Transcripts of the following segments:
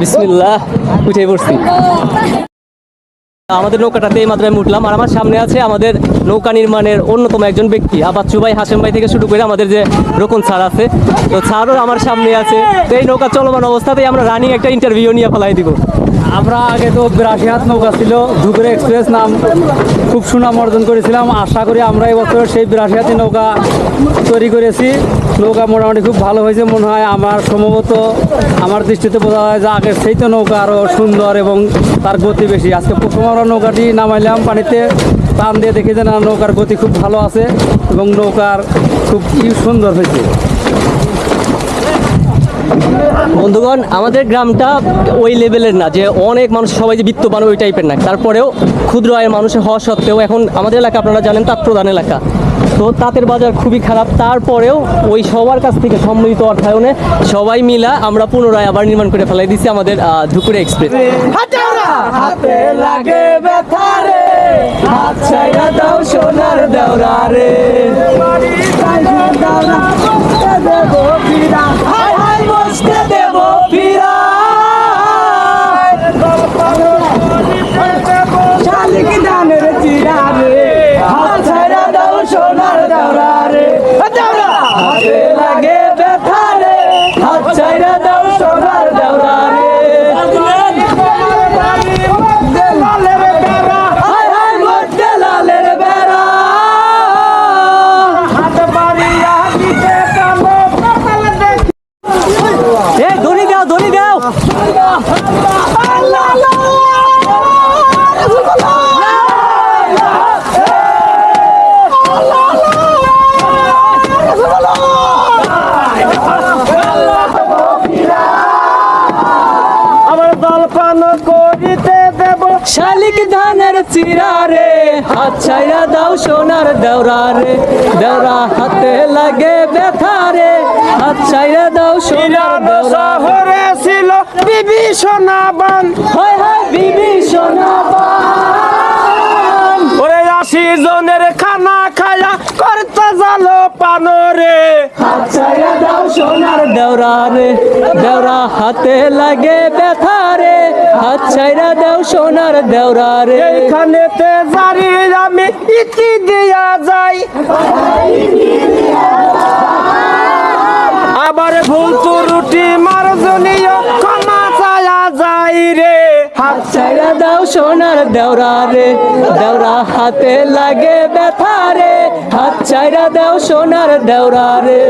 বিসমিল্লাহ উঠে পড়ছি। আমাদের নৌকাটাতে এই মাত্রায় উঠলাম আর আমার সামনে আছে আমাদের নৌকা নির্মাণের অন্যতম একজন ব্যক্তি আবাচ্চু ভাই হাসেম ভাই থেকে শুরু করে আমাদের যে রোকন স্যার আছে। তো স্যারও আমার সামনে আছে। তো এই নৌকা চলমান অবস্থাতেই আমরা রানিং একটা ইন্টারভিউ নিয়ে ফেলাই দিব। আমরা আগে তো বিরাশি হাত নৌকা ছিল ধুপুরে এক্সপ্রেস নাম খুব সুনাম অর্জন করেছিলাম। আশা করি আমরা এবছর সেই বিরাশি হাতি নৌকা তৈরি করেছি। নৌকা মোটামুটি খুব ভালো হয়েছে মনে হয়। আমার সম্ভবত আমার দৃষ্টিতে বোঝা যায় যে আগের সেই তো নৌকা আরও সুন্দর এবং তার গতি বেশি। আজকে প্রথম আমরা নৌকাটি নামাইলাম পানিতে, টান দিয়ে দেখি যে না, নৌকার গতি খুব ভালো আছে এবং নৌকার খুব সুন্দর হয়েছে। বন্ধুগণ, আমাদের গ্রামটা ওই লেভেলের না, যে অনেক মানুষ সবাই যে বিত্তবান ওই টাইপের না। তারপরেও ক্ষুদ্র আয়ের মানুষের হওয়া সত্ত্বেও এখন আমাদের এলাকা আপনারা জানেন তার প্রধান এলাকা। তো তাঁতের বাজার খুবই খারাপ। তারপরেও ওই সবার কাছ থেকে সম্মিলিত অর্থায়নে সবাই মিলা আমরা পুনরায় আবার নির্মাণ করে ফেলাই দিচ্ছি আমাদের ধুকুরে এক্সপ্রেস। দাও সোনার দেওরা রে। হাই শালিক ধানের চিরা রে হাত ছাইরা দাও সোনার দেওরা রে দেওরা হাতে লাগে ব্যথা রে হাত ছাইরা দাও সোনার দেওরা রে। ছিল ছিল বিভীষণাবান। হয় হয় জালো পানরে দাও সোনার দেওরা রে। দেওরা হাতে লাগে ব্যথা রে। হাত ছাইরা দাও সোনার দেওরা রে। এইখানেতে জারি আমি ইতি দিয়া যাই। আবার ভুল রুটি মারজনীয় ক্ষমা চায়া যাই রে। হাত ছাইরা দাও সোনার দেওরা রে। দেওরা হাতে লাগে ব্যথা রে। ছাইরা দাও সোনার দেওরা রে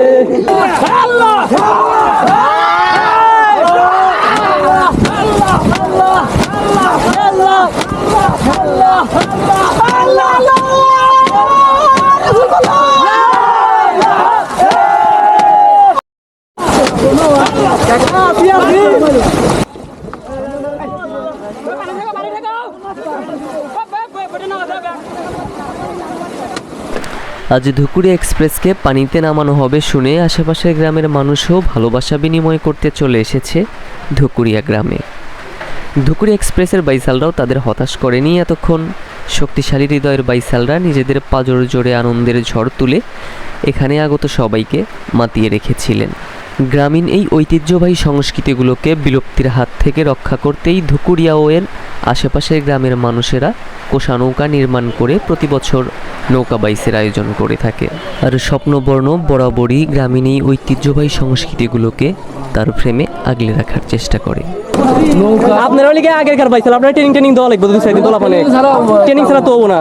আজ ধুকুরি এক্সপ্রেসকে পানিতে নামানো হবে শুনে আশেপাশের গ্রামের মানুষও ভালোবাসা বিনিময় করতে চলে এসেছে ধুকুরিয়া গ্রামে। ধুকুরি এক্সপ্রেসের বাইসালরাও তাদের হতাশ করেনি এতক্ষণ। শক্তিশালী হৃদয়ের বাইসালরা নিজেদের পাজর জোরে আনন্দের ঝড় তুলে এখানে আগত সবাইকে মাতিয়ে রেখেছিলেন। গ্রামীণ এই ঐতিহ্যবাহী সংস্কৃতিগুলোকে বিলুপ্তির হাত থেকে রক্ষা করতেই ধুকুরিয়া ও এর আশেপাশের গ্রামের মানুষেরা কোষা নৌকা নির্মাণ করে প্রতি বছর নৌকা বাইসের আয়োজন করে থাকে। আর স্বপ্নবর্ণ বরাবরই গ্রামীণ এই ঐতিহ্যবাহী সংস্কৃতিগুলোকে তার ফ্রেমে আগলে রাখার চেষ্টা করে। আপনারা লিগে আগেকার পাইছিল আপনারা ট্রেনিং ট্রেনিং দেওয়া লাগবে দুই সাইডে দোলা মানে ট্রেনিং ছাড়া তো হব না।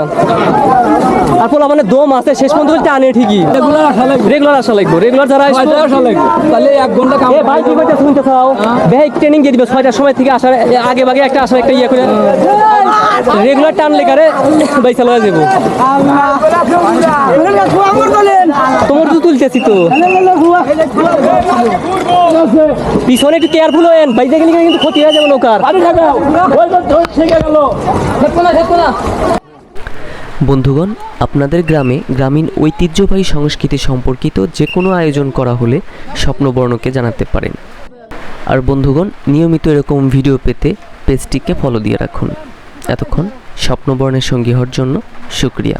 পোলা মানে দম আছে শেষ পর্যন্ত আনে ঠিকই। রেগুলার আসা লাগবে। রেগুলার আসা লাগবে। রেগুলার যারা আসবে আসা লাগবে। তাহলে এক ঘণ্টা কাম এ ভাই কি কইতে শুনতে চাও? ভাই ট্রেনিং দিয়ে দিবে ছয়টার সময় থেকে আসার আগে ভাগে একটা আসার একটা ইয়ে করে। রেগুলার টানলে কারে বাইসা লয়ে যাব। তোমার তো তুলতেছি তো। পিছনে একটু কেয়ারফুল হয়েন। বাইজে গেলে কিন্তু ক্ষতি হয়ে যাবে নৌকার। বন্ধুগণ, আপনাদের গ্রামে গ্রামীণ ঐতিহ্যবাহী সংস্কৃতি সম্পর্কিত যে কোনো আয়োজন করা হলে স্বপ্নবর্ণকে জানাতে পারেন। আর বন্ধুগণ, নিয়মিত এরকম ভিডিও পেতে পেজটিকে ফলো দিয়ে রাখুন। এতক্ষণ স্বপ্নবর্ণের সঙ্গী হওয়ার জন্য শুক্রিয়া।